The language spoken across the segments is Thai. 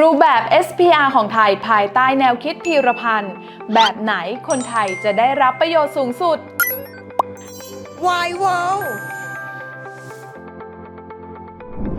รูปแบบ SPR ของไทยภายใต้แนวคิดพีรพันธ์ แบบไหนคนไทยจะได้รับประโยชน์สูงสุด Why Wow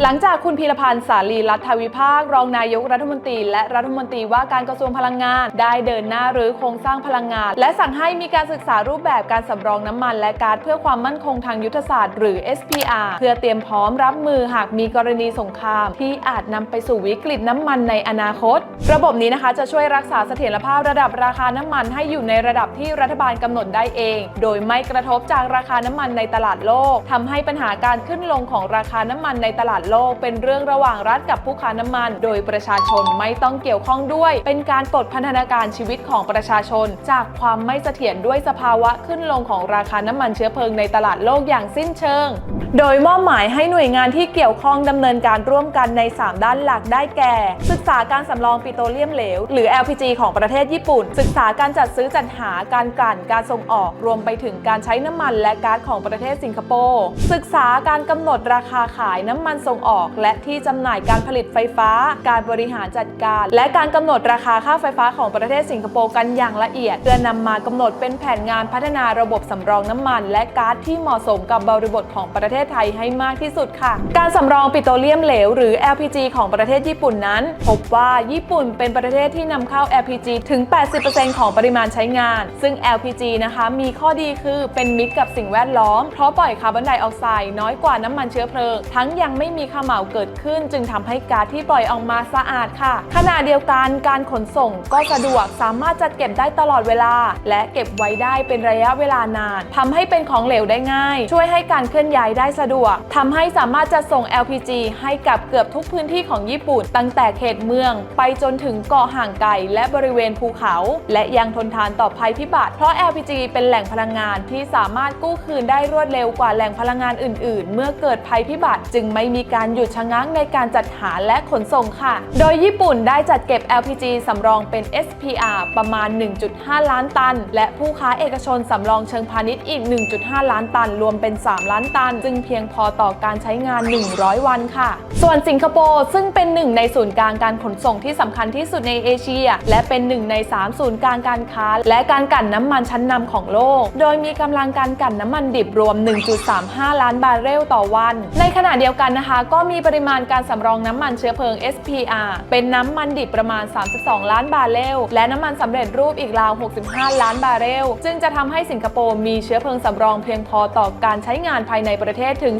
หลังจากคุณพีรพันธ์สาลีรัฐวิภาค รองนายกรัฐมนตรี และรัฐมนตรีว่าการกระทรวงพลังงาน ได้เดินหน้ารื้อโครงสร้างพลังงาน และสั่งให้มีการศึกษารูปแบบการสำรองน้ำมัน และก๊าซเพื่อความมั่นคงทางยุทธศาสตร์หรือ SPR เพื่อเตรียมพร้อมรับมือหากมีกรณีสงคราม ที่อาจนำไปสู่วิกฤตน้ำมันในอนาคต ระบบนี้นะคะจะช่วยรักษาเสถียรภาพระดับราคาน้ำมันให้อยู่ในระดับที่รัฐบาลกำหนดได้เอง โดยไม่กระทบจากราคาน้ำมันในตลาดโลกทำให้ปัญหาการขึ้นลงของราคาน้ำมันในตลาดโลก เป็นเรื่องระหว่างรัฐกับผู้ค้าน้ำมัน โดยประชาชนไม่ต้องเกี่ยวข้องด้วย เป็นการปลดพันธนาการชีวิตของประชาชน จากความไม่เสถียรด้วยสภาวะขึ้นลงของราคาน้ำมันเชื้อเพลิงในตลาดโลกอย่างสิ้นเชิง โดยมอบหมายให้หน่วยงานที่เกี่ยวข้องดำเนินการร่วมกันใน 3 ด้านหลักได้แก่ ศึกษาการสำรองปิโตรเลียมเหลว หรือ LPG ของประเทศญี่ปุ่น ศึกษาการจัดซื้อจัดหาการกลั่นการส่งออกรวมไปถึงการใช้น้ำมันและก๊าซของประเทศสิงคโปร์ศึกษาการกำหนดราคาขายน้ำมันส่งออก และที่จำหน่ายการผลิตไฟฟ้า การบริหารจัดการ และการกำหนดราคาค่าไฟฟ้าของประเทศสิงคโปร์กันอย่างละเอียด เพื่อนำมากำหนดเป็นแผนงานพัฒนาระบบสำรองน้ำมัน และก๊าซที่เหมาะสมกับบริบทของประเทศไทยให้มากที่สุดค่ะ การสำรองปิโตรเลียมเหลวหรือ LPG ของประเทศญี่ปุ่นนั้น พบว่าญี่ปุ่นเป็นประเทศที่นำเข้า LPG ถึง 80%ของปริมาณใช้งาน ซึ่ง LPG นะคะมีข้อดีคือเป็นมิตรกับสิ่งแวดล้อม เพราะปล่อยคาร์บอนไดออกไซด์น้อยกว่าน้ำมันเชื้อเพลิง ทั้งยังไม่มีขม่าวเกิดขึ้น จึงทำให้ก๊าซที่ปล่อยออกมาสะอาดค่ะ ขณะเดียวกันการขนส่งก็สะดวกสามารถจัดเก็บได้ตลอดเวลา และเก็บไว้ได้เป็นระยะเวลานานทำให้เป็นของเหลวได้ง่าย ช่วยให้การเคลื่อนย้ายได้สะดวกทำให้สามารถจะส่ง LPG ให้กับเกือบทุกพื้นที่ของญี่ปุ่น ตั้งแต่เขตเมือง ไปจนถึงเกาะห่างไกลและบริเวณภูเขา และยังทนทานต่อภัยพิบัติ เพราะ LPG เป็นแหล่งพลังงานที่สามารถกู้คืนได้รวดเร็วกว่าแหล่งพลังงานอื่น ๆ เมื่อเกิดภัยพิบัติจึงไม่มีการการหยุดชะงักในการจัดหาและขนส่งค่ะ โดยญี่ปุ่นได้จัดเก็บ LPG สำรองเป็น SPR ประมาณ 1.5 ล้านตัน และผู้ค้าเอกชนสำรองเชิงพาณิชย์อีก 1.5 ล้านตัน รวมเป็น 3 ล้านตัน จึงเพียงพอต่อการใช้งาน 100 วันค่ะ ส่วนสิงคโปร์ซึ่งเป็นหนึ่งในศูนย์กลางการขนส่งที่สำคัญที่สุดในเอเชีย และเป็นหนึ่งใน 3 ศูนย์กลางการค้า และการกั่นน้ำมันชั้นนำของโลก โดยมีกำลังการกั่นน้ำมันดิบรวม 1.35 ล้านบาร์เรลต่อวัน ในขณะเดียวกันนะคะก็มีปริมาณการสำรองน้ำมันเชื้อเพลิง SPR เป็นน้ำมันดิบประมาณ 32 ล้านบาร์เรล และน้ำมันสำเร็จรูปอีกราว 65 ล้านบาร์เรลจึงจะทำให้สิงคโปร์มีเชื้อเพลิงสำรองเพียงพอต่อการใช้งานภายในประเทศถึง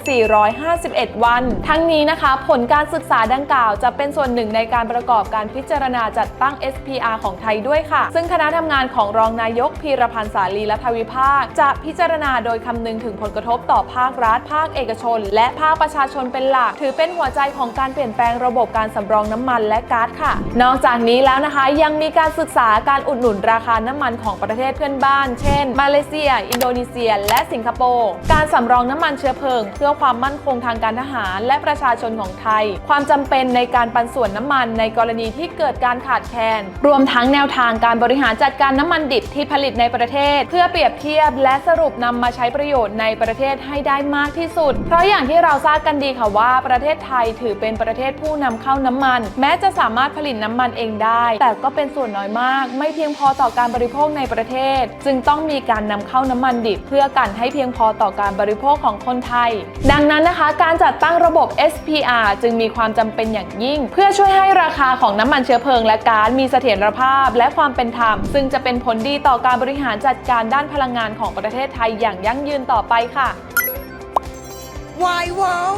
451 วัน ทั้งนี้นะคะ ผลการศึกษาดังกล่าว จะเป็นส่วนหนึ่งในการประกอบการพิจารณาจัดตั้ง SPR ของไทยด้วยค่ะ ซึ่งคณะทำงานของรองนายกพีรพันธ์สาลีรัฐวิภาค จะพิจารณาโดยคำนึงถึงผลกระทบต่อภาครัฐ ภาคเอกชน และภาคประชาชนเป็นหลักถือเป็นหัวใจของการเปลี่ยนแปลงระบบการสำรองน้ำมันและก๊าซค่ะ นอกจากนี้แล้วนะคะยังมีการศึกษาการอุดหนุนราคาน้ำมันของประเทศเพื่อนบ้าน เช่น มาเลเซีย อินโดนีเซีย และสิงคโปร์การสำรองน้ำมันเชื้อเพลิง เพื่อความมั่นคงทางการทหาร และประชาชนของไทย ความจำเป็นในการปันส่วนน้ำมันในกรณีที่เกิดการขาดแคลนรวมทั้งแนวทางการบริหารจัดการน้ำมันดิบที่ผลิตในประเทศ เพื่อเปรียบเทียบและสรุปนำมาใช้ประโยชน์ในประเทศให้ได้มากที่สุด เพราะอย่างที่เราทราบกันดีค่ะว่าประเทศไทยถือเป็นประเทศผู้นำเข้าน้ำมัน แม้จะสามารถผลิตน้ำมันเองได้ แต่ก็เป็นส่วนน้อยมาก ไม่เพียงพอต่อการบริโภคในประเทศ จึงต้องมีการนำเข้าน้ำมันดิบ เพื่อกันให้เพียงพอต่อการบริโภคของคนไทย ดังนั้นนะคะ การจัดตั้งระบบ SPR จึงมีความจำเป็นอย่างยิ่ง เพื่อช่วยให้ราคาของน้ำมันเชื้อเพลิง และก๊าซมีเสถียรภาพ และความเป็นธรรม ซึ่งจะเป็นผลดีต่อการบริหารจัดการด้านพลังงานของประเทศไทยอย่างยั่งยืนต่อไปค่ะ Why Wow